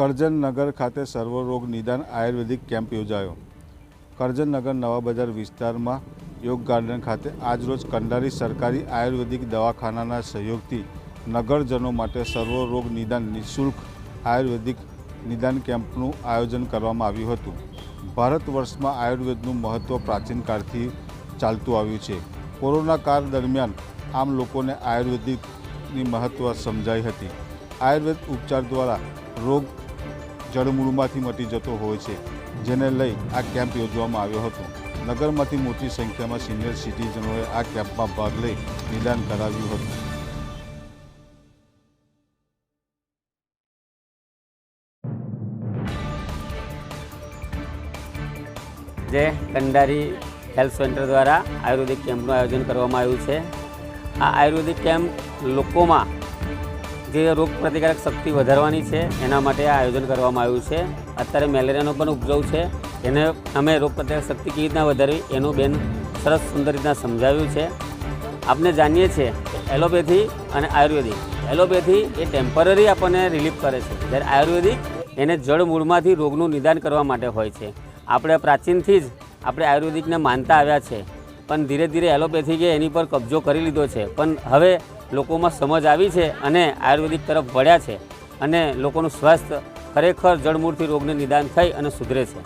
કરજનનગર ખાતે સર્વરોગ નિદાન આયુર્વેદિક કેમ્પ યોજાયો. કરજનનગર નવા બજાર વિસ્તારમાં યોગ ગાર્ડન ખાતે આજરોજ કંડારી સરકારી આયુર્વેદિક દવાખાનાના સહયોગથી નગરજનો માટે સર્વરોગ નિદાન નિઃશુલ્ક આયુર્વેદિક નિદાન કેમ્પનું આયોજન કરવામાં આવ્યું હતું. ભારત વર્ષમાં આયુર્વેદનું મહત્ત્વ પ્રાચીન કાળથી ચાલતું આવ્યું છે. કોરોના કાળ દરમિયાન આમ લોકોને આયુર્વેદિકની મહત્ત્વ સમજાઈ હતી. આયુર્વેદ ઉપચાર દ્વારા રોગ જળમૂળમાંથી મટી જતો હોય છે, જેને લઈ આ કેમ્પ યોજવામાં આવ્યો હતો. નગરમાંથી મોટી સંખ્યામાં સિનિયર સિટીઝનોએ આ કેમ્પમાં ભાગ લઈ નિદાન કરાવ્યું હતું. જે કંડારી હેલ્થ સેન્ટર દ્વારા આયુર્વેદિક કેમ્પનું આયોજન કરવામાં આવ્યું છે. આ આયુર્વેદિક કેમ્પ લોકોમાં જે રોગ પ્રતિકારક શક્તિ વધારવાની છે, એના માટે આ આયોજન કરવામાં આવ્યું છે. અત્યારે મેલેરિયાનો પણ ઉપજવ છે. એને અમે રોગ પ્રતિકારક શક્તિ કેવી રીતના વધારવી, એનું બેન સરસ સુંદર રીતના સમજાવ્યું છે. આપણે જાણીએ છીએ, એલોપેથી અને આયુર્વેદિક. એલોપેથી એ ટેમ્પરરી આપણને રિલીફ કરે છે. જ્યારે આયુર્વેદિક, એને જળ મૂળમાંથી રોગનું નિદાન કરવા માટે હોય છે. આપણે પ્રાચીનથી જ આપણે આયુર્વેદિકને માનતા આવ્યા છે. પણ ધીરે ધીરે એલોપેથીકે એની પર કબજો કરી લીધો છે. પણ હવે લોકોમાં સમજ આવી છે અને આયુર્વેદિક તરફ વળ્યા છે અને લોકોનું સ્વાસ્થ્ય ખરેખર જળમૂળથી રોગને નિદાન થઈ અને સુધરે છે.